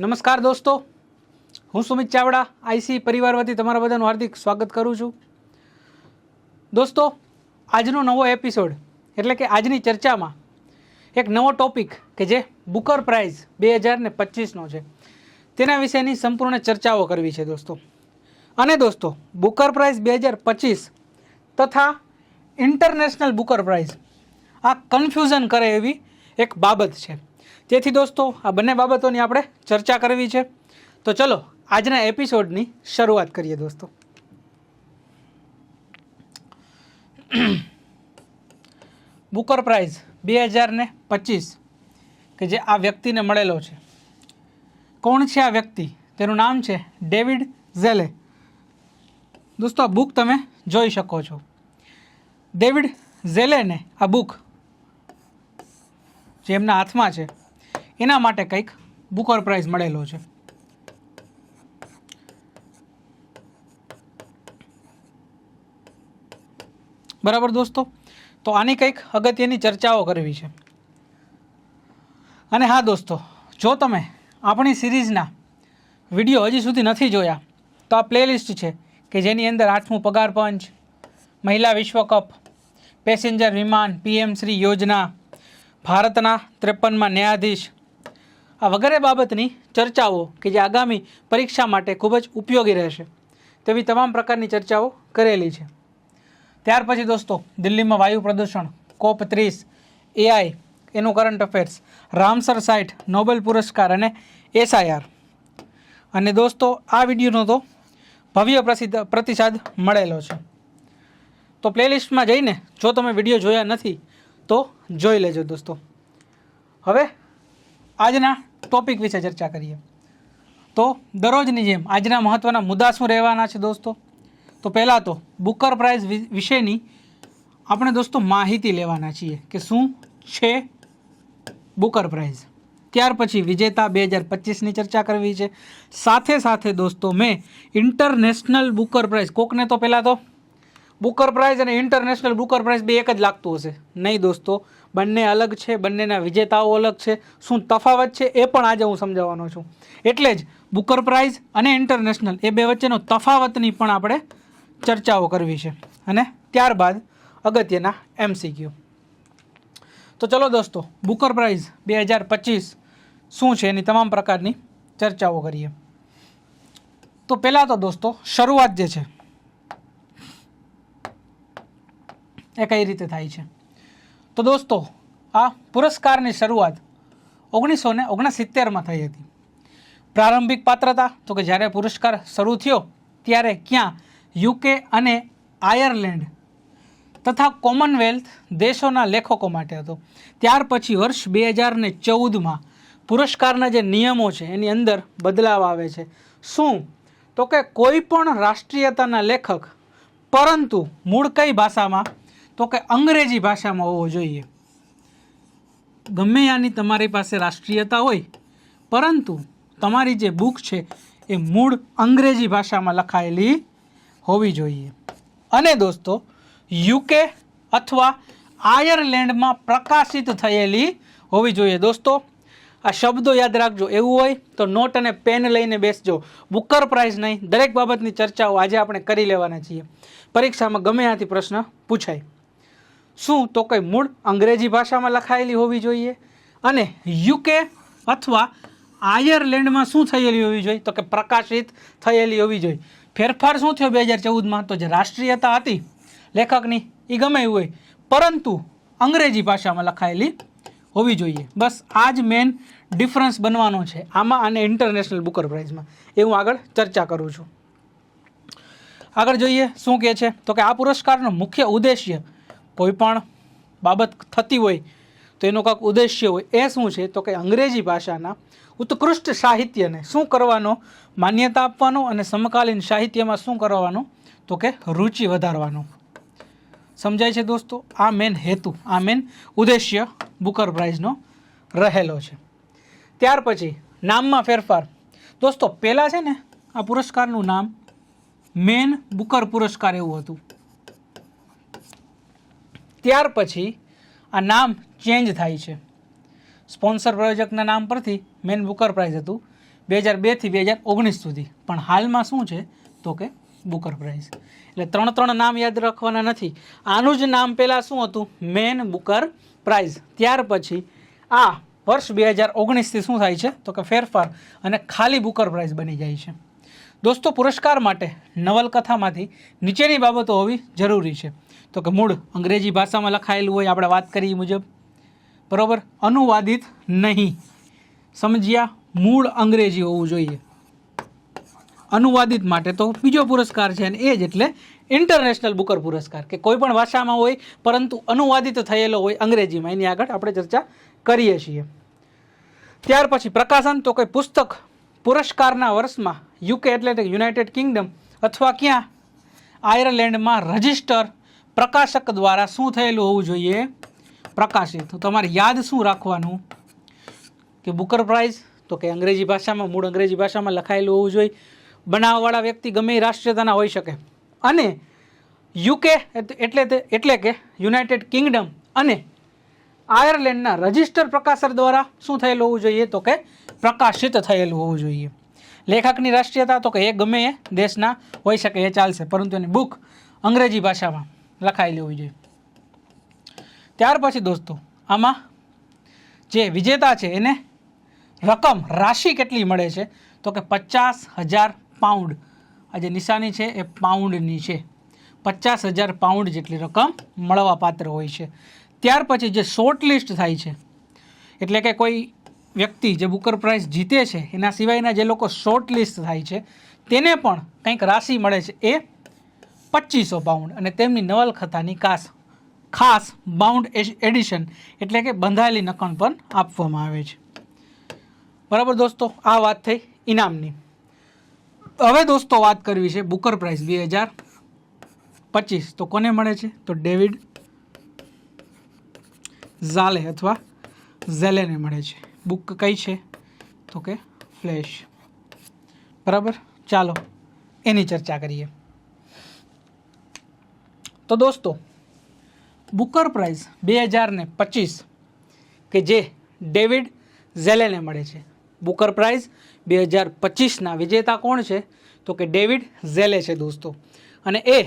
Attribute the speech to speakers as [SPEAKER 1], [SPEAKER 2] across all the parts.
[SPEAKER 1] નમસ્કાર દોસ્તો. હું સુમિત ચાવડા આઈસી પરિવાર વતી તમારા બધાનું હાર્દિક સ્વાગત કરું છું. દોસ્તો, આજનો નવો એપિસોડ એટલે કે આજની ચર્ચામાં એક નવો ટોપિક કે જે બુકર પ્રાઇઝ બે હજાર ને પચીસનો છે. તેના વિશેની સંપૂર્ણ ચર્ચાઓ કરવી છે દોસ્તો. અને દોસ્તો બુકર પ્રાઇઝ બે હજાર પચીસ તથા ઇન્ટરનેશનલ બુકર પ્રાઇઝ આ કન્ફ્યુઝન કરે એવી એક બાબત છે. તેથી દોસ્તો, આ બંને બાબતોની આપણે ચર્ચા કરવી છે. તો ચલો, આજના એપિસોડની શરૂઆત કરીએ દોસ્તો. બુકર પ્રાઇઝ બે હજાર ને પચીસ, કે જે આ વ્યક્તિને મળેલો છે. કોણ છે આ વ્યક્તિ? તેનું નામ છે ડેવિડ ઝેલે. દોસ્તો, આ બુક તમે જોઈ શકો છો. ડેવિડ ઝેલેને આ બુક, જે એમના હાથમાં છે એના માટે કંઈક બુકર પ્રાઇઝ મળેલો છે. બરાબર દોસ્તો? તો આની કંઈક અગત્યની ચર્ચાઓ કરવી છે. અને હા દોસ્તો, જો તમે આપણી સિરીઝના વીડિયો હજી સુધી નથી જોયા, તો આ પ્લેલિસ્ટ છે કે જેની અંદર આઠમું પગાર પંચ, મહિલા વિશ્વકપ પેસેન્જર વિમાન, પીએમ શ્રી યોજના, ભારતના ત્રેપનમાં ન્યાયાધીશ આ વગેરે બાબતની ચર્ચાઓ કે જે આગામી પરીક્ષા માટે ખૂબ જ ઉપયોગી રહેશે તેવી તમામ પ્રકારની ચર્ચાઓ કરેલી છે. ત્યાર પછી દોસ્તો, દિલ્હીમાં વાયુ પ્રદૂષણ, કોપ ત્રીસ, એઆઈ, એનું current affairs, Ramsar site Nobel પુરસ્કાર અને એસઆઈઆર. અને દોસ્તો, આ વિડીયોનો તો ભવ્ય પ્રસિદ્ધ પ્રતિસાદ મળેલો છે. તો પ્લેલિસ્ટમાં જઈને જો તમે વીડિયો જોયા નથી, તો જોઈ લેજો દોસ્તો. હવે આજના ટોપિક વિશે ચર્ચા કરીએ. તો દરરોજની જેમ આજના મહત્ત્વના મુદ્દા શું રહેવાના છે દોસ્તો? તો પહેલાં તો બુકર પ્રાઇઝ વિશેની આપણે દોસ્તો માહિતી લેવાના છીએ કે શું છે બુકર પ્રાઇઝ. ત્યાર પછી વિજેતા બે હજાર પચીસની ચર્ચા કરવી છે. સાથે સાથે દોસ્તો મેં ઇન્ટરનેશનલ બુકર પ્રાઇઝ, કોકને તો પહેલાં તો બુકર પ્રાઇઝ અને ઇન્ટરનેશનલ બુકર પ્રાઇઝ બે એક જ લાગતું હશે. નહીં દોસ્તો બંને અલગ છે, બંનેના વિજેતાઓ અલગ છે. શું તફાવત છે એ પણ આજે હું સમજાવવાનો છું. એટલે જ બુકર પ્રાઇઝ અને ઇન્ટરનેશનલ એ બે વચ્ચેનો તફાવતની પણ આપણે ચર્ચાઓ કરવી છે. અને ત્યારબાદ અગત્યના એમસીક્યુ તો ચલો દોસ્તો, બુકર પ્રાઇઝ બે હજાર પચીસ શું છે એની તમામ પ્રકારની ચર્ચાઓ કરીએ. તો પહેલાં તો દોસ્તો, શરૂઆત જે છે, એ કઈ રીતે થાય છે? તો દોસ્તો, આ પુરસ્કારની શરૂઆત ઓગણીસો ને ઓગણસિત્તેરમાં થઈ હતી. પ્રારંભિક પાત્રતા, તો કે જ્યારે પુરસ્કાર શરૂ થયો, ત્યારે ક્યાં યુકે અને આયર્લેન્ડ તથા કોમનવેલ્થ દેશોના લેખકો માટે હતો. ત્યાર પછી વર્ષ બે હજાર ને ચૌદમાં પુરસ્કારના જે નિયમો છે, એની અંદર બદલાવ આવે છે. શું? તો કે કોઈ પણ રાષ્ટ્રીયતાના લેખક, પરંતુ મૂળ કઈ ભાષામાં? તો કે અંગ્રેજી ભાષામાં હોવો જોઈએ. ગમે યાની તમારી પાસે રાષ્ટ્રીયતા હોય, પરંતુ તમારી જે બુક છે એ મૂળ અંગ્રેજી ભાષામાં લખાયેલી હોવી જોઈએ. અને દોસ્તો, યુકે અથવા આયર્લેન્ડમાં પ્રકાશિત થયેલી હોવી જોઈએ. દોસ્તો, આ શબ્દો યાદ રાખજો. એવું હોય તો નોટ અને પેન લઈને બેસજો. બુકર પ્રાઇઝ નહીં. દરેક બાબતની ચર્ચાઓ આજે આપણે કરી લેવાના છીએ. પરીક્ષામાં ગમે ત્યાંથી પ્રશ્ન પૂછાય. શું તો કંઈ મૂળ અંગ્રેજી ભાષામાં લખાયેલી હોવી જોઈએ? અને યુકે અથવા આયર્લેન્ડમાં શું થયેલી હોવી જોઈએ? તો કે પ્રકાશિત થયેલી હોવી જોઈએ. ફેરફાર શું થયો બે હજાર ચૌદમાં? તો જે રાષ્ટ્રીયતા હતી, લેખકની એ ગમે હોય. પરંતુ અંગ્રેજી ભાષામાં લખાયેલી હોવી જોઈએ. બસ આ જ મેન ડિફરન્સ બનવાનો છે. આમાં અને ઇન્ટરનેશનલ બુકર પ્રાઇઝમાં એ હું આગળ ચર્ચા કરું છું. આગળ જોઈએ શું કહે છે? તો કે આ પુરસ્કારનો મુખ્ય ઉદ્દેશ્ય કોઈ પણ બાબત થતી હોય તો એનો કાંઈક ઉદ્દેશ્ય હોય, એ શું છે? તો કે અંગ્રેજી ભાષાના ઉત્કૃષ્ટ સાહિત્યને શું કરવાનો, માન્યતા આપવાનો અને સમકાલીન સાહિત્યમાં શું કરવાનો? તો કે રુચિ વધારવાનો. સમજાય છે દોસ્તો? આ મેન હેતુ, આ મેન ઉદ્દેશ્ય બુકર પ્રાઇઝનો રહેલો છે. ત્યાર પછી નામમાં ફેરફાર. દોસ્તો, પહેલાં છે ને આ પુરસ્કારનું નામ મેન બુકર પુરસ્કાર એવું હતું. ત્યાર પછી આ નામ ચેન્જ થાય છે. સ્પોન્સર પ્રયોજકના નામ પરથી મેન બુકર પ્રાઇઝ હતું. બે હજાર બેથી બે હજાર ઓગણીસ સુધી. પણ હાલમાં શું છે? તો કે બુકર પ્રાઇઝ. એટલે ત્રણ ત્રણ નામ યાદ રાખવાના નથી. આનું જ નામ પહેલાં શું હતું? Man booker prize. ત્યાર પછી આ વર્ષ બે હજાર ઓગણીસથી શું થાય છે? તો કે ફેરફાર અને ખાલી બુકર પ્રાઇઝ બની જાય છે. દોસ્તો, પુરસ્કાર માટે નવલકથામાંથી નીચેની બાબતો હોવી જરૂરી છે. તો કે મૂળ અંગ્રેજી ભાષામાં લખાયેલું હોય, આપણે વાત કરી મુજબ. બરાબર? અનુવાદિત નહીં. સમજ્યા? મૂળ અંગ્રેજી હોવું જોઈએ. અનુવાદિત માટે તો બીજો પુરસ્કાર છે અને એ જ એટલે ઇન્ટરનેશનલ બુકર પુરસ્કાર, કે કોઈ પણ ભાષામાં હોય, પરંતુ અનુવાદિત થયેલો હોય અંગ્રેજીમાં. એની આગળ આપણે ચર્ચા કરીએ છીએ. ત્યાર પછી પ્રકાશન તો કોઈ પુસ્તક પુરસ્કારના વર્ષમાં યુકે એટલે કે યુનાઇટેડ કિંગડમ અથવા ક્યાં? આયર્લેન્ડમાં રજિસ્ટર પ્રકાશક દ્વારા શું થયેલું હોવું જોઈએ? પ્રકાશિત. તો તમારે યાદ શું રાખવાનું? કે બુકર પ્રાઇઝ? તો કે અંગ્રેજી ભાષામાં, મૂળ અંગ્રેજી ભાષામાં લખાયેલું હોવું જોઈએ. બનાવવાવાળા વ્યક્તિ ગમે એ રાષ્ટ્રીયતાના હોઈ શકે. અને યુકે એટલે એટલે કે યુનાઇટેડ કિંગડમ અને આયર્લેન્ડના રજિસ્ટર પ્રકાશક દ્વારા શું થયેલું હોવું જોઈએ? તો કે પ્રકાશિત થયેલું હોવું જોઈએ. લેખકની રાષ્ટ્રીયતા તો કે એ ગમે એ દેશના હોઈ શકે, એ ચાલશે. પરંતુ એની બુક અંગ્રેજી ભાષામાં લખાયેલી હોવી જોઈએ. ત્યાર પછી દોસ્તો, આમાં જે વિજેતા છે, એને રકમ રાશિ કેટલી મળે છે? તો કે પચાસ હજાર પાઉન્ડ આ જે નિશાની છે, એ પાઉન્ડની છે. પચાસ હજાર પાઉન્ડ જેટલી રકમ મળવા પાત્ર હોય છે. ત્યાર પછી જે શોર્ટ લિસ્ટ થાય છે, એટલે કે કોઈ વ્યક્તિ જે બુકર પ્રાઇઝ જીતે છે, એના સિવાયના જે લોકો શોર્ટ લિસ્ટ થાય છે, તેને પણ કંઈક રાશિ મળે છે એ પચીસો પાઉન્ડ અને તેમની નવલકથાની કાસ ખાસ બાઉન્ડ એડિશન એટલે કે બંધાયેલી નકલ પણ આપવામાં આવે છે. બરાબર દોસ્તો, આ વાત થઈ ઇનામની. હવે દોસ્તો વાત કરવી છે બુકર પ્રાઇઝ બે હજાર પચીસ. તો કોને મળે છે? તો ડેવિડ ઝાલે અથવા ઝેલેને મળે છે. બુક કઈ છે? તો કે ફ્લેશ. બરાબર? ચાલો, એની ચર્ચા કરીએ. તો દોસ્તો, બુકર પ્રાઇઝ બે હજાર ને પચીસ કે જે ડેવિડ ઝેલેને મળે છે. બુકર પ્રાઇઝ બે હજાર પચીસના વિજેતા કોણ છે? તો કે ડેવિડ ઝેલે છે દોસ્તો. અને એ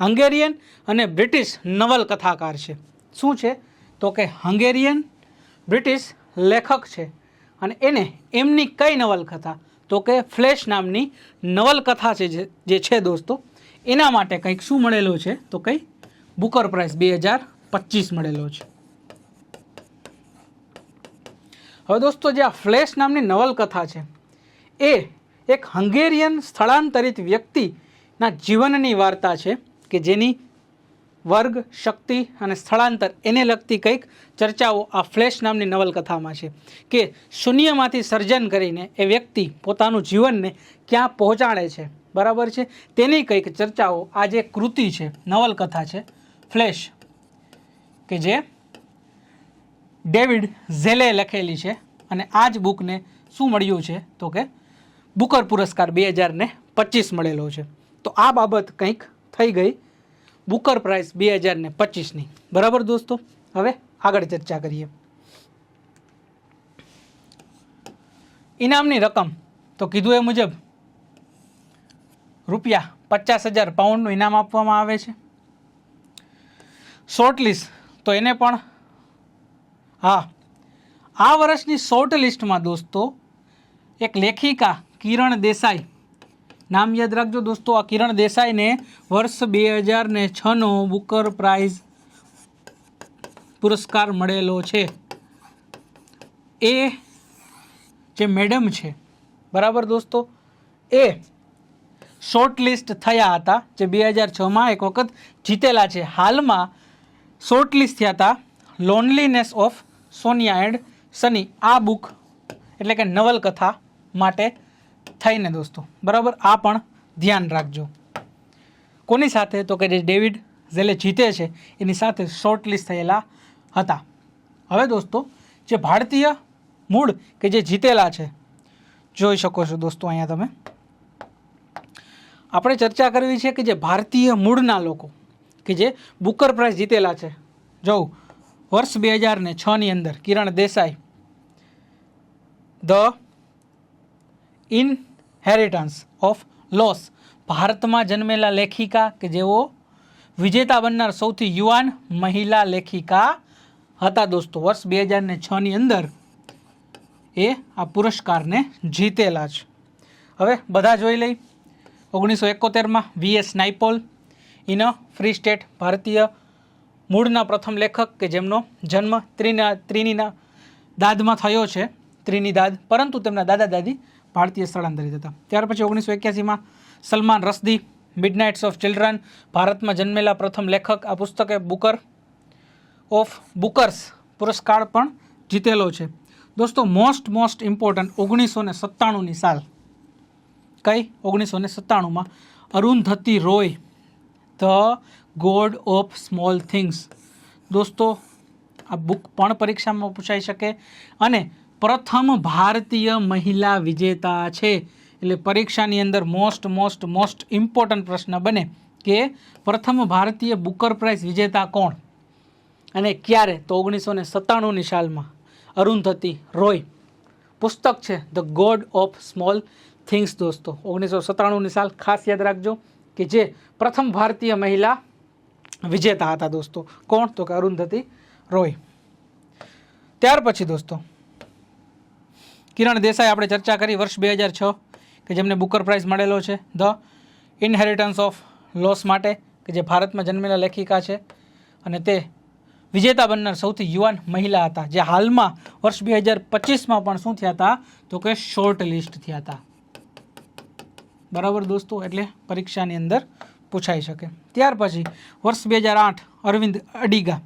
[SPEAKER 1] હંગેરિયન અને બ્રિટિશ નવલકથાકાર છે. શું છે? તો કે હંગેરિયન, બ્રિટિશ લેખક છે. અને એને એમની કઈ નવલકથા? તો કે ફ્લેશ નામની નવલકથા છે જે- છે દોસ્તો. એના માટે કંઈક શું મળેલું છે? તો કંઈ બુકર પ્રાઇઝ બે હજાર પચીસ મળેલો છે. હવે દોસ્તો જે આ ફ્લેશ નામની નવલકથા છે, એ એક હંગેરિયન સ્થળાંતરિત વ્યક્તિના જીવનની વાર્તા છે કે જેની વર્ગ, શક્તિ અને સ્થળાંતર એને લગતી કંઈક ચર્ચાઓ આ ફ્લેશ નામની નવલકથામાં છે કે શૂન્યમાંથી સર્જન કરીને એ વ્યક્તિ પોતાનું જીવનને ક્યાં પહોંચાડે છે. બરાબર છે? તેની કંઈક ચર્ચાઓ આ જે કૃતિ છે, નવલકથા છે, ફ્લેશ, કે જે ડેવિડ ઝેલે લખેલી છે અને આ જ બુકને શું મળ્યું છે? તો કે બુકર પુરસ્કાર બે હજાર પચીસ મળેલો છે. તો આ બાબત કંઈક થઈ ગઈ. બુકર પ્રાઇઝ બે હજાર ને પચીસની. બરાબર દોસ્તો? હવે આગળ ચર્ચા કરીએ. ઇનામની રકમ, તો કીધું એ મુજબ રૂપિયા પચાસ હજાર પાઉન્ડનું ઇનામ આપવામાં આવે છે. શોર્ટ લિસ્ટ તો એને પણ હા, આ વર્ષની શોર્ટ લિસ્ટમાં દોસ્તો, એક લેખિકા કિરણ દેસાઈ નામ યાદ રાખજો દોસ્તો, આ કિરણ દેસાઈને વર્ષ બે હજાર ને છનો બુકર પ્રાઇઝ પુરસ્કાર મળેલો છે. એ જે મેડમ છે, બરાબર દોસ્તો? એ શોર્ટલિસ્ટ થયા હતા, જે બે હજાર છમાં એક વખત જીતેલા છે. હાલમાં શોર્ટલિસ્ટ થયા હતા loneliness of Sonia and Sunny આ બુક, એટલે કે નવલકથા માટે થઈને દોસ્તો, બરાબર? આ પણ ધ્યાન રાખજો. કોની સાથે? તો કે જે ડેવિડ ઝેલે જીતે છે, એની સાથે શોર્ટ લિસ્ટ થયેલા હતા. હવે દોસ્તો, જે ભારતીય મૂળ કે જે જીતેલા છે, જોઈ શકો છો દોસ્તો અહીંયા તમે. આપણે ચર્ચા કરવી છે કે જે ભારતીય મૂળના લોકો કે જે બુકર પ્રાઇઝ જીતેલા છે, જોઉં. વર્ષ બે હજાર ને છની અંદર Kiran Desai, the inheritance of loss ભારતમાં જન્મેલા લેખિકા કે જેઓ વિજેતા બનનાર સૌથી યુવાન મહિલા લેખિકા હતા દોસ્તો. વર્ષ બે હજાર ને છની અંદર એ આ પુરસ્કારને જીતેલા છે. હવે બધા જોઈ લઈ. ઓગણીસો એકોતેરમાં V S Naipaul in a free state ભારતીય મૂળના પ્રથમ લેખક કે જેમનો જન્મ ત્રિના ત્રિનીના દાદમાં થયો છે. ત્રિનિદાદ, પરંતુ તેમના દાદા દાદી ભારતીય સ્થળાંતરિત હતા. ત્યાર પછી ઓગણીસો એક્યાસીમાં Salman Rushdie midnight's of children ભારતમાં જન્મેલા પ્રથમ લેખક, આ પુસ્તકે બુકર ઓફ બુકર્સ પુરસ્કાર પણ જીતેલો છે. દોસ્તો મોસ્ટ મોસ્ટ ઇમ્પોર્ટન્ટ ઓગણીસો ને સત્તાણુંની સાલ. કઈ? ઓગણીસો ને સત્તાણુંમાં Arundhati Roy the god of small things દોસ્તો, આ બુક પણ પરીક્ષામાં પૂછાઈ શકે. અને પ્રથમ ભારતીય મહિલા વિજેતા છે. એટલે પરીક્ષાની અંદર મોસ્ટ મોસ્ટ મોસ્ટ ઇમ્પોર્ટન્ટ પ્રશ્ન બને કે પ્રથમ ભારતીય બુકર પ્રાઇઝ વિજેતા કોણ? અને ક્યારે? તો ઓગણીસો ને સત્તાણુંની સાલમાં. અરુંધતી રોય. પુસ્તક છે the god of small things દોસ્તો. ઓગણીસો સત્તાણુંની સાલ, ખાસ યાદ રાખજો કે જે પ્રથમ ભારતીય મહિલા વિજેતા હતા, દોસ્તો. કોણ? તો કે અરુંધતી રોય. ત્યાર પછી, દોસ્તો કિરણ દેસાઈ આપણે ચર્ચા કરી વર્ષ બે હજાર છ, કે જેમને બુકર પ્રાઇઝ મળેલો છે, ધ ઇનહેરિટન્સ ઓફ લોસ માટે, કે જે ભારતમાં જન્મેલા લેખિકા છે, અને તે વિજેતા બનનાર સૌથી યુવાન મહિલા હતા, જે હાલમાં વર્ષ બે હજાર પચીસમાં પણ શું થયા હતા, તો કે શોર્ટ લિસ્ટ થયા હતા. બરાબર દોસ્તો, એટલે પરીક્ષાની અંદર પૂછાઈ શકે. ત્યાર પછી, વર્ષ બે હજાર આઠ, અરવિંદ અડીગા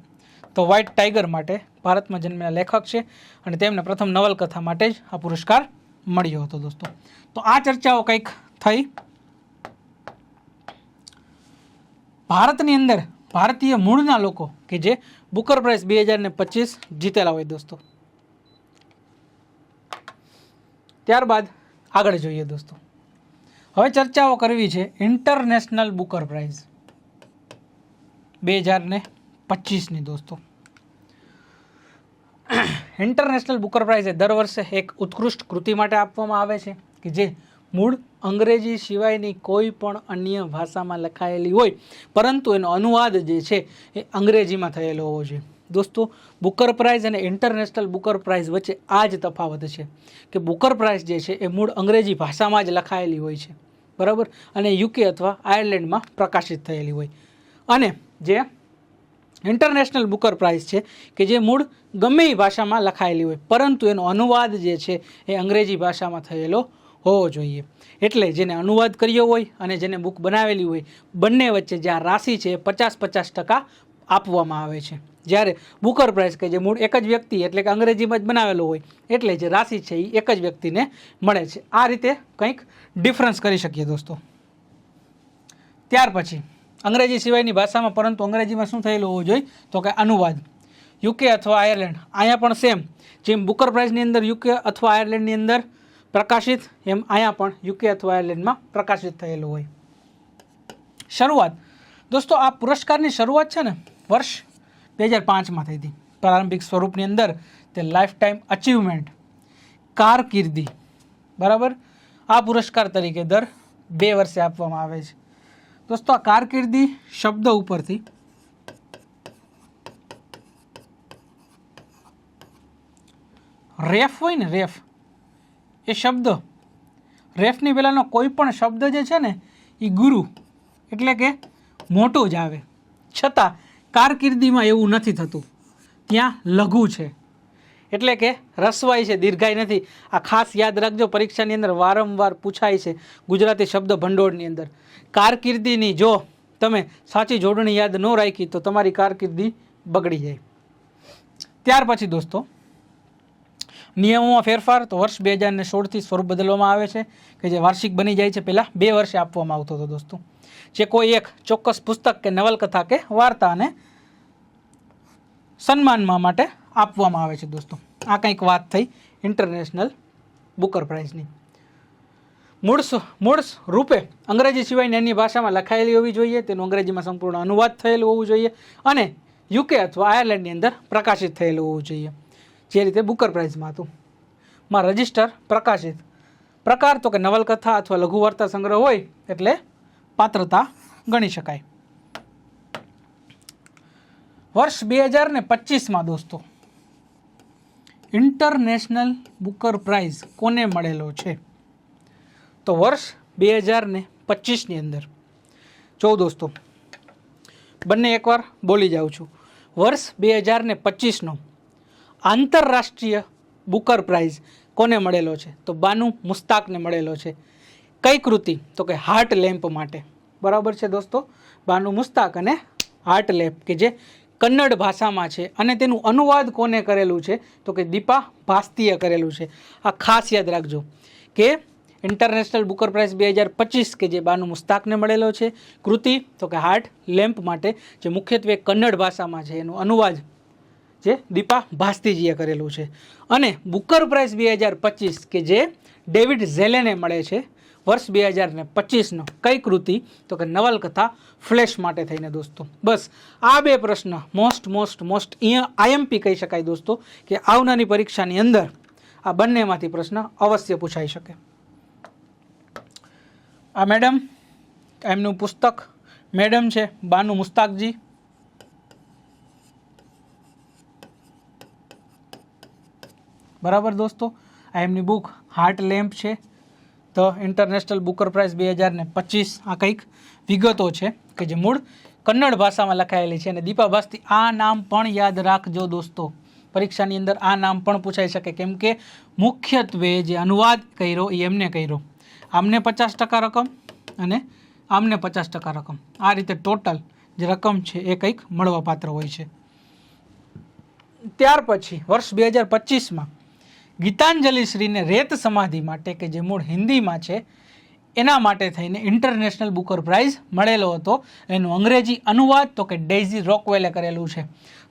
[SPEAKER 1] તો વ્હાઇટ ટાઈગર માટે ભારતમાં જન્મેલા લેખક છે અને તેમને પ્રથમ નવલકથા માટે જ આ પુરસ્કાર મળ્યો હતો દોસ્તો. તો આ ચર્ચાઓ કંઈક થઈ. ભારતની અંદર ભારતીય મૂળના લોકો કે જે બુકર પ્રાઇઝ બે હજાર ને પચીસ જીતેલા હોય દોસ્તો. ત્યારબાદ આગળ જોઈએ દોસ્તો. હવે ચર્ચાઓ કરવી છે ઇન્ટરનેશનલ બુકર પ્રાઇઝ બે હજાર ને પચીસની દોસ્તો. ઇન્ટરનેશનલ બુકર પ્રાઇઝ એ દર વર્ષે એક ઉત્કૃષ્ટ કૃતિ માટે આપવામાં આવે છે કે જે મૂળ અંગ્રેજી સિવાયની કોઈ પણ અન્ય ભાષામાં લખાયેલી હોય, પરંતુ એનો અનુવાદ જે છે એ અંગ્રેજીમાં થયેલો હોવો જોઈએ. દોસ્તો બુકર પ્રાઇઝ અને ઇન્ટરનેશનલ બુકર પ્રાઇઝ વચ્ચે આ જ તફાવત છે કે બુકર પ્રાઇઝ જે છે એ મૂળ અંગ્રેજી ભાષામાં જ લખાયેલી હોય છે. બરાબર? અને યુકે અથવા આયર્લેન્ડમાં પ્રકાશિત થયેલી હોય. અને જે ઇન્ટરનેશનલ બુકર પ્રાઇઝ છે, કે જે મૂળ ગમે એ ભાષામાં લખાયેલી હોય. પરંતુ એનો અનુવાદ જે છે, એ અંગ્રેજી ભાષામાં થયેલો હોવો જોઈએ. એટલે જેને અનુવાદ કર્યો હોય અને જેને બુક બનાવેલી હોય, બંને વચ્ચે જે આ રાશિ છે પચાસ પચાસ ટકા આપવામાં આવે છે. જ્યારે બુકર પ્રાઇઝ કે જે મૂળ એક જ વ્યક્તિ એટલે કે અંગ્રેજીમાં જ બનાવેલો હોય, એટલે જે રાશિ છે, એ એક જ વ્યક્તિને મળે છે. આ રીતે કંઈક ડિફરન્સ કરી શકીએ દોસ્તો. ત્યાર પછી અંગ્રેજી સિવાયની ભાષામાં, પરંતુ અંગ્રેજીમાં શું થયેલું હોવું જોઈએ? તો કે અનુવાદ. યુકે અથવા આયર્લેન્ડ અહીંયા પણ સેમ જેમ બુકર પ્રાઇઝની અંદર યુકે અથવા આયર્લેન્ડની અંદર પ્રકાશિત, એમ અહીંયા પણ યુકે અથવા આયર્લેન્ડમાં પ્રકાશિત થયેલું હોય. શરૂઆત. દોસ્તો, આ પુરસ્કારની શરૂઆત છે ને, વર્ષ બે હજાર પાંચમાં થઈ હતી. પ્રારંભિક સ્વરૂપની અંદર તે લાઈફ ટાઈમ અચીવમેન્ટ કારકિર્દી. બરાબર? આ પુરસ્કાર તરીકે દર બે વર્ષે આપવામાં આવે છે. દોસ્તો, આ કારકિર્દી શબ્દ ઉપરથી. રેફ હોય ને, રેફ, એ શબ્દ. રેફની પહેલાંનો કોઈ પણ શબ્દ જે છે ને એ ગુરુ, એટલે કે મોટો જ આવે. છતાં કારકિર્દીમાં એવું નથી થતું. ત્યાં લઘુ છે. એટલે કે રસવાઈ છે દીર્ઘાઈ નથી. આ ખાસ યાદ રાખજો, પરીક્ષાની અંદર વારંવાર પૂછાય છે ગુજરાતી શબ્દ ભંડોળની અંદર. કારકિર્દીની જો તમે સાચી જોડણી યાદ ન રાખી, તો તમારી કારકિર્દી બગડી જાય. ત્યાર પછી દોસ્તો, નિયમોમાં ફેરફાર તો વર્ષ બે હજારને સોળથી સ્વરૂપ બદલવામાં આવે છે, કે જે વાર્ષિક બની જાય છે પહેલાં બે વર્ષે આપવામાં આવતો હતો દોસ્તો. જે કોઈ એક ચોક્કસ પુસ્તક કે નવલકથા કે વાર્તાને સન્માનમાં માટે આપવામાં આવે છે દોસ્તો. આ કંઈક વાત થઈ ઇન્ટરનેશનલ બુકર પ્રાઇઝની મૂળ મૂળ રૂપે અંગ્રેજી સિવાયની અન્ય ભાષામાં લખાયેલી હોવી જોઈએ, તેનું અંગ્રેજીમાં સંપૂર્ણ અનુવાદ થયેલું હોવું જોઈએ અને યુકે અથવા આયર્લેન્ડની અંદર પ્રકાશિત થયેલું હોવું જોઈએ. જે રીતે બુકર પ્રાઇઝમાં હતું. માં રજિસ્ટર પ્રકાશિત. પ્રકાર તો કે નવલકથા અથવા લઘુવાર્તા સંગ્રહ હોય એટલે પાત્રતા ગણી શકાય. વર્ષ બે હજાર ને પચીસમાં દોસ્તો ઇન્ટરનેશનલ બુકર પ્રાઇઝ કોને મળેલો છે? તો વર્ષ બે હજાર ને પચીસની અંદર. જો દોસ્તો, બંને એકવાર બોલી જાઉં છું. વર્ષ બે હજાર ને પચીસનો આંતરરાષ્ટ્રીય બુકર પ્રાઇઝ કોને મળેલો છે? તો બાનુ મુસ્તાકને મળેલો છે. કઈ કૃતિ? તો કે હાર્ટ લેમ્પ માટે. બરાબર છે દોસ્તો? બાનુ મુસ્તાક અને હાર્ટ લેમ્પ, કે જે કન્નડ ભાષામાં છે અને તેનું અનુવાદ કોને કરેલું છે? તો કે દીપા ભાસ્તીએ કરેલું છે. આ ખાસ યાદ રાખજો કે ઇન્ટરનેશનલ બુકર પ્રાઇઝ બે હજાર પચીસ કે જે બાનુ મુસ્તાકને મળેલો છે, કૃતિ, તો કે હાર્ટ, લેમ્પ માટે જે મુખ્યત્વે કન્નડ ભાષામાં છે, એનું અનુવાદ જે દીપા ભાસ્તીજીએ કરેલું છે. અને બુકર પ્રાઇઝ બે હજાર પચીસ કે જે ડેવિડ ઝેલેને મળે છે વર્ષ બે હજાર ને પચીસનો કઈ કૃતિ? તો કે નવલકથા ફ્લેશ માટે થઈને દોસ્તો. બસ, આ બે પ્રશ્ન મોસ્ટ મોસ્ટ મોસ્ટ આઈએમપી કહી શકાય દોસ્તો કે આવનારી પરીક્ષાની અંદર આ બંનેમાંથી પ્રશ્ન અવશ્ય પૂછાઈ શકે. આ મેડમ, એમનું પુસ્તક મેડમ છે, બાનુ મુસ્તાકજી. બરાબર દોસ્તો? આ એમની બુક હાર્ટ લેમ્પ છે. ધ ઇન્ટરનેશનલ બુકર પ્રાઇઝ બે હજાર ને પચીસ આ કંઈક વિગતો છે કે જે મૂળ કન્નડ ભાષામાં લખાયેલી છે. અને દીપા ભાસ્તી, આ નામ પણ યાદ રાખજો દોસ્તો. પરીક્ષાની અંદર આ નામ પણ પૂછાઈ શકે કેમ કે મુખ્યત્વે જે અનુવાદ કર્યો એ એમને કર્યો. આમને પચાસ ટકા રકમ અને આમને પચાસ ટકા રકમ. આ રીતે ટોટલ જે રકમ છે એ કંઈક મળવાપાત્ર હોય છે. ત્યાર પછી વર્ષ બે હજાર પચીસમાં ગીતાંજલિ શ્રીને રેત સમાધિ માટે કે જે મૂળ હિન્દીમાં છે, એના માટે થઈને ઇન્ટરનેશનલ બુકર પ્રાઇઝ મળેલો હતો. એનું અંગ્રેજી અનુવાદ તો કે ડેઝી રોકવેલે કરેલું છે.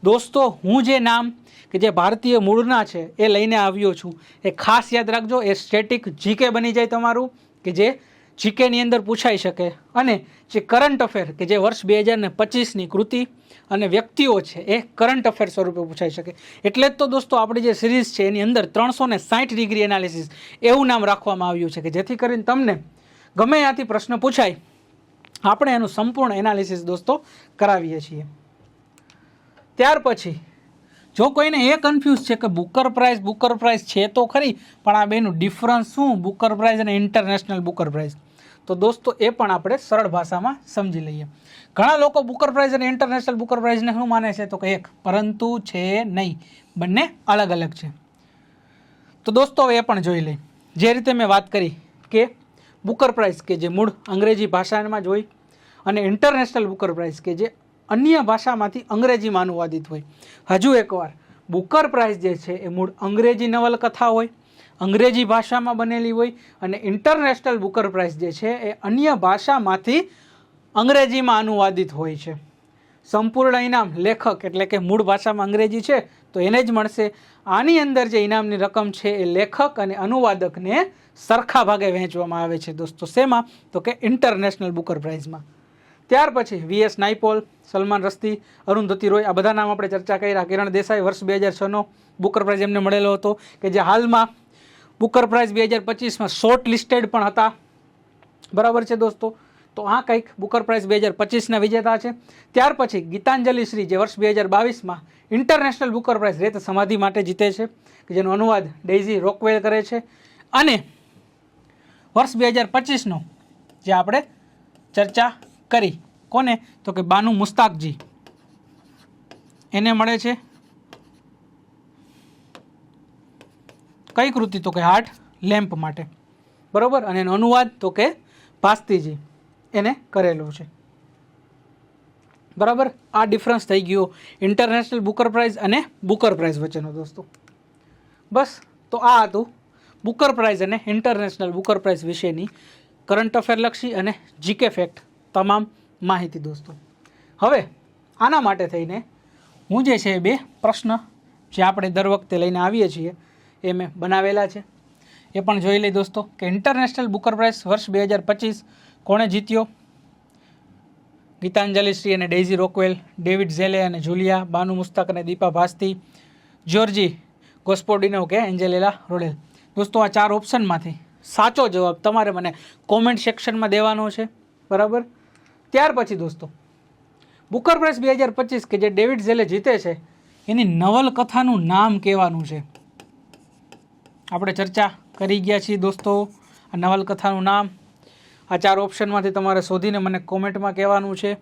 [SPEAKER 1] દોસ્તો, હું જે નામ કે જે ભારતીય મૂળના છે, એ લઈને આવ્યો છું, એ ખાસ યાદ રાખજો, એ સ્ટેટિક જીકે બની જાય તમારું, કે જે જીકેની અંદર પૂછાઈ શકે અને જે કરંટ અફેર કે જે વર્ષ બે હજાર ને પચીસની કૃતિ અને વ્યક્તિઓ છે એ કરંટ અફેર સ્વરૂપે પૂછાઈ શકે. એટલે જ તો દોસ્તો આપણી જે સિરીઝ છે એની અંદર ત્રણસો ને સાઠ ડિગ્રી એનાલિસિસ એવું નામ રાખવામાં આવ્યું છે કે જેથી કરીને તમને ગમે ત્યાંથી પ્રશ્ન પૂછાય, આપણે એનું સંપૂર્ણ એનાલિસિસ દોસ્તો કરાવીએ છીએ. ત્યાર પછી, જો કોઈને એ કન્ફ્યુઝ છે કે બુકર પ્રાઇઝ બુકર પ્રાઇઝ છે તો ખરી, પણ આ બેનું ડિફરન્સ શું? બુકર પ્રાઇઝ અને ઇન્ટરનેશનલ બુકર પ્રાઇઝ તો દોસ્તો, એ પણ આપણે સરળ ભાષામાં સમજી લઈએ. ઘણા લોકો બુકર પ્રાઇઝ અને ઇન્ટરનેશનલ બુકર પ્રાઇઝને શું માને છે? તો કે એક, પરંતુ છે નહીં. બંને અલગ અલગ છે. તો દોસ્તો, હવે એ પણ જોઈ લઈ જે રીતે મેં વાત કરી કે બુકર પ્રાઇઝ કે જે મૂળ અંગ્રેજી ભાષામાં જ હોય અને ઇન્ટરનેશનલ બુકર પ્રાઇઝ કે જે અન્ય ભાષામાંથી અંગ્રેજીમાં અનુવાદિત હોય. હજુ એકવાર, બુકર પ્રાઇઝ જે છે એ મૂળ અંગ્રેજી નવલકથા હોય અંગ્રેજી ભાષામાં બનેલી હોય અને ઇન્ટરનેશનલ બુકર પ્રાઇઝ જે છે એ અન્ય ભાષામાંથી અંગ્રેજીમાં અનુવાદિત હોય છે. સંપૂર્ણ ઇનામ, લેખક એટલે કે મૂળ ભાષામાં અંગ્રેજી છે તો એને જ મળશે. આની અંદર જે ઇનામની રકમ છે એ લેખક અને અનુવાદકને સરખા ભાગે વહેંચવામાં આવે છે દોસ્તો. શેમાં? તો કે ઇન્ટરનેશનલ બુકર પ્રાઇઝમાં ત્યાર પછી વીએસ નાઇપોલ સલમાન રસ્તી અરુંધતી રોય આ બધા નામ આપણે ચર્ચા કર્યા. કિરણ દેસાઈ વર્ષ બે હજાર છનો બુકર પ્રાઇઝ એમને મળેલો હતો કે જે હાલમાં બુકર પ્રાઇઝ બે હજાર પચીસમાં શોર્ટ લિસ્ટેડ પણ હતા. બરાબર છે દોસ્તો? તો આ કંઈક બુકર પ્રાઇઝ બે હજાર પચીસના વિજેતા છે. ત્યાર પછી ગીતાંજલિ શ્રી જે વર્ષ બે હજાર બાવીસમાં ઇન્ટરનેશનલ બુકર પ્રાઇઝ રેત સમાધિ માટે જીતે છે, કે જેનો અનુવાદ ડેઝી રોકવેલ કરે છે. અને વર્ષ બે હજાર પચીસનો જે આપણે ચર્ચા કરી, કોને? તો કે બાનુ મુસ્તાકજી. એને મળે છે. કઈ કૃતિ તો કે હાર્ટ લેમ્પ માટે? બરાબર? અને એનો અનુવાદ તો કે ભાસ્તીજી એને કરેલું છે. બરાબર? આ ડિફરન્સ થઈ ગયો ઇન્ટરનેશનલ બુકર પ્રાઇઝ અને બુકર પ્રાઇઝ વચ્ચેનો દોસ્તો. બસ, તો આ હતું બુકર પ્રાઇઝ અને ઇન્ટરનેશનલ બુકર પ્રાઇઝ વિશેની કરંટ અફેર લક્ષી અને જીકે ફેક્ટ તમામ માહિતી દોસ્તો. હવે, આના માટે થઈને હું જે છે બે પ્રશ્ન જે આપણે દર વખતે લઈને આવીએ છીએ એ મેં બનાવેલા છે. એ પણ જોઈ લઈ દોસ્તો. કે ઇન્ટરનેશનલ બુકર પ્રાઇઝ વર્ષ બે હજાર પચીસ કોણે જીત્યો? ગીતાંજલિ શ્રી અને ડેઝી રોકવેલ, ડેવિડ ઝેલે અને જુલિયા, બાનુ મુસ્તાક અને દીપા ભાસ્તી, જ્યોર્જી ગોસ્પોડિનો કે એન્જેલેલા રોડેલ. દોસ્તો, આ ચાર ઓપ્શનમાંથી સાચો જવાબ તમારે મને કોમેન્ટ સેક્શનમાં દેવાનો છે. બરાબર? ત્યાર પછી દોસ્તો, બુકર પ્રાઇઝ બે હજાર પચીસ કે જે ડેવિડ ઝેલે જીતે છે, એની નવલકથાનું નામ કહેવાનું છે. આપણે ચર્ચા કરી ગયા છીએ દોસ્તો. આ નવલકથાનું નામ આ ચાર ઓપ્શનમાંથી તમારે શોધીને મને કોમેન્ટમાં કહેવાનું છે.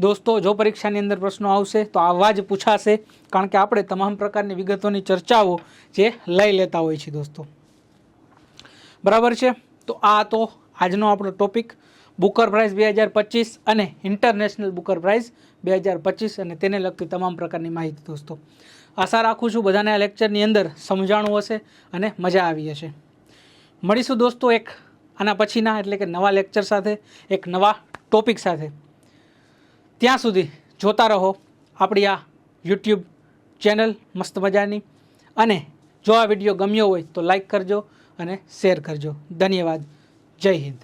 [SPEAKER 1] દોસ્તો, જો પરીક્ષાની અંદર પ્રશ્નો આવશે તો આવા જ પૂછાશે, કારણ કે આપણે તમામ પ્રકારની વિગતોની ચર્ચાઓ જે લઈ લેતા હોય છે દોસ્તો. બરાબર છે? તો આ તો આજનો આપણો ટોપિક, બુકર પ્રાઇઝ બે હજાર પચીસ અને ઇન્ટરનેશનલ બુકર પ્રાઇઝ બે હજાર પચીસ અને તેને લગતી તમામ પ્રકારની માહિતી દોસ્તો. આશા રાખું છું બધાને આ લેક્ચરની અંદર સમજાણું હશે અને મજા આવી હશે. મળીશું દોસ્તો એક આના પછીના, એટલે કે નવા લેક્ચર સાથે, એક નવા ટોપિક સાથે. ત્યાં સુધી જોતા રહો આપણી આ યુટ્યુબ ચેનલ મસ્ત મજાની. અને જો આ વીડિયો ગમ્યો હોય તો લાઈક કરજો અને શેર કરજો. ધન્યવાદ. જય હિન્દ.